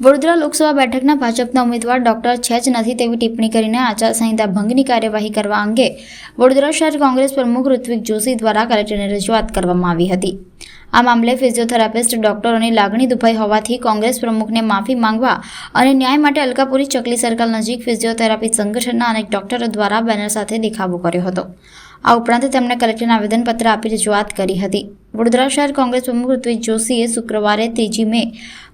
વડોદરા લોકસભા બેઠકના ભાજપના ઉમેદવાર ડોક્ટર છે જ નથી તેવી ટિપ્પણી કરીને આચારસંહિતા ભંગની કાર્યવાહી કરવા અંગે વડોદરા શહેર કોંગ્રેસ પ્રમુખ ઋત્વિક જોશી દ્વારા કલેક્ટરને રજૂઆત કરવામાં આવી હતી. આ મામલે ફિઝિયોથેરાપિસ્ટ ડોક્ટરોની લાગણી દુભાઈ હોવાથી કોંગ્રેસ પ્રમુખને માફી માંગવા અને ન્યાય માટે અલકાપુરી ચકલી સર્કલ નજીક ફિઝિયોથેરાપી સંગઠનના અનેક ડોક્ટરો દ્વારા બેનર સાથે દેખાવો કર્યો હતો. આ ઉપરાંત તેમણે કલેક્ટરને આવેદનપત્ર આપી રજૂઆત કરી હતી. વડોદરા શહેર કોંગ્રેસ પ્રમુખ ઋત્વિક જોશીએ શુક્રવારે ત્રીજી મે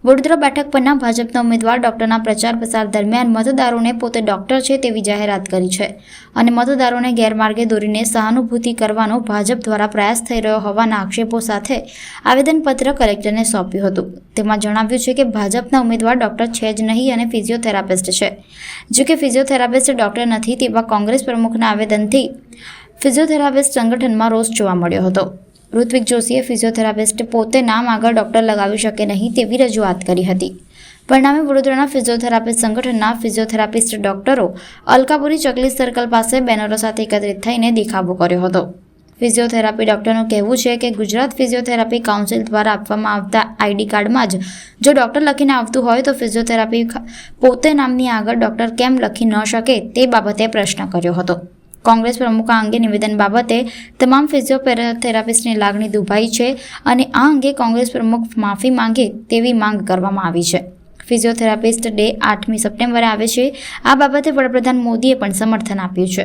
વડોદરા બેઠક પરના ભાજપના ઉમેદવાર ડોક્ટરના પ્રચાર પ્રસાર દરમિયાન મતદારોને પોતે ડોક્ટર છે તેવી જાહેરાત કરી છે અને મતદારોને ગેરમાર્ગે દોરીને સહાનુભૂતિ કરવાનો ભાજપ દ્વારા પ્રયાસ થઈ રહ્યો હોવાના આક્ષેપો સાથે આવેદનપત્ર કલેક્ટરને સોંપ્યું હતું. તેમાં જણાવ્યું છે કે ભાજપના ઉમેદવાર ડોક્ટર છે જ નહીં અને ફિઝિયોથેરાપિસ્ટ છે. જો કે ફિઝિયોથેરાપિસ્ટ ડોક્ટર નથી તેવા કોંગ્રેસ પ્રમુખના આવેદનથી ફિઝિયોથેરાપિસ્ટ સંગઠનમાં રોષ જોવા મળ્યો હતો. ઋત્વિક જોશીએ ફિઝિયોથેરાપિસ્ટ પોતે નામ આગળ ડૉક્ટર લગાવી શકે નહીં તેવી રજૂઆત કરી હતી. પરિણામે વડોદરાના ફિઝિયોથેરાપિસ્ટ સંગઠનના ફિઝિયોથેરાપિસ્ટ ડોક્ટરો અલકાપુરી ચકલી સર્કલ પાસે બેનરો સાથે એકત્રિત થઈને દેખાવો કર્યો હતો. ફિઝિયોથેરાપી ડૉક્ટરનું કહેવું છે કે ગુજરાત ફિઝિયોથેરાપી કાઉન્સિલ દ્વારા આપવામાં આવતા આઈડી કાર્ડમાં જ જો ડૉક્ટર લખીને આવતું હોય તો ફિઝિયોથેરાપી પોતે નામની આગળ ડૉક્ટર કેમ લખી ન શકે તે બાબતે પ્રશ્ન કર્યો હતો. કોંગ્રેસ પ્રમુખ આ અંગે નિવેદન બાબતે તમામ ફિઝિયોથેરાપિસ્ટની લાગણી દુભાઈ છે અને આ અંગે કોંગ્રેસ પ્રમુખ માફી માંગે તેવી માંગ કરવામાં આવી છે. ફિઝિયોથેરાપિસ્ટ ડે આઠમી સપ્ટેમ્બરે આવે છે. આ બાબતે વડાપ્રધાન મોદીએ પણ સમર્થન આપ્યું છે.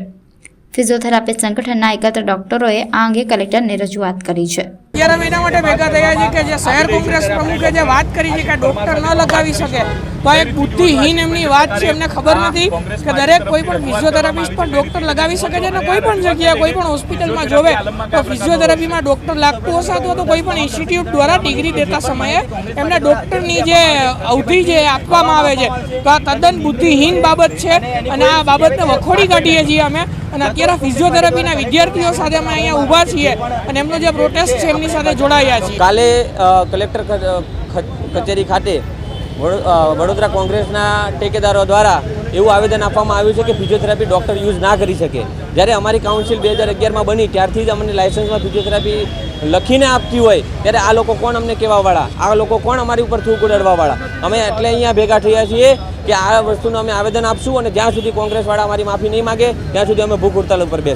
ફિઝિયોથેરાપિસ્ટ સંગઠનના એકત્ર ડોક્ટરોએ આ અંગે કલેક્ટરને રજૂઆત કરી છે. અત્યારે એના માટે ભેગા થયા છે કે જે શહેર કોંગ્રેસ પ્રમુખે જે વાત કરી છે કે ડોક્ટર ન લગાવી શકે તો એક બુદ્ધિહીન એમની વાત છે એમને ખબર નથી કે દરેક કોઈ પણ ફિઝિયોથેરાપિસ્ટ પણ ડોક્ટર લગાવી શકે છે અને કોઈ પણ જગ્યાએ કોઈ પણ હોસ્પિટલમાં જોવે તો ફિઝિયોથેરાપીમાં ડોક્ટર લાગતું હશે અથવા તો કોઈ પણ ઇન્સ્ટિટ્યૂટ દ્વારા ડિગ્રી દેતા સમયે એમને ડોક્ટરની જે અવધિ જે આપવામાં આવે છે તો આ તદ્દન બુદ્ધિહીન બાબત છે અને આ બાબતને વખોડી કાઢીએ છીએ અમે. અને અત્યારે ફિઝિયોથેરાપીના વિદ્યાર્થીઓ સાથે અમે અહીંયા ઊભા છીએ અને એમનો જે પ્રોટેસ્ટ છે એમની સાથે જોડાયા છીએ. કાલે કલેક્ટર કચેરી ખાતે વડોદરા કોંગ્રેસના ટેકેદારો દ્વારા એવું આવેદન આપવામાં આવ્યું છે કે ફિઝિયોથેરાપી ડૉક્ટર યુઝ ના કરી શકે. જ્યારે અમારી કાઉન્સિલ બે હજાર અગિયારમાં બની, ત્યારથી જ અમને લાઇસન્સમાં ફિઝિયોથેરાપી લખીને આપતી હોય, ત્યારે આ લોકો કોણ અમને કહેવાવાળા? આ લોકો કોણ અમારી ઉપર થૂક ઉડાડવાવાળા? અમે એટલે અહીંયા ભેગા થયા છીએ કે આ વસ્તુનું અમે આવેદન આપશું અને જ્યાં સુધી કોંગ્રેસવાળા અમારી માફી નહીં માગે, ત્યાં સુધી અમે ભૂખ હડતાલ ઉપર બેસીશું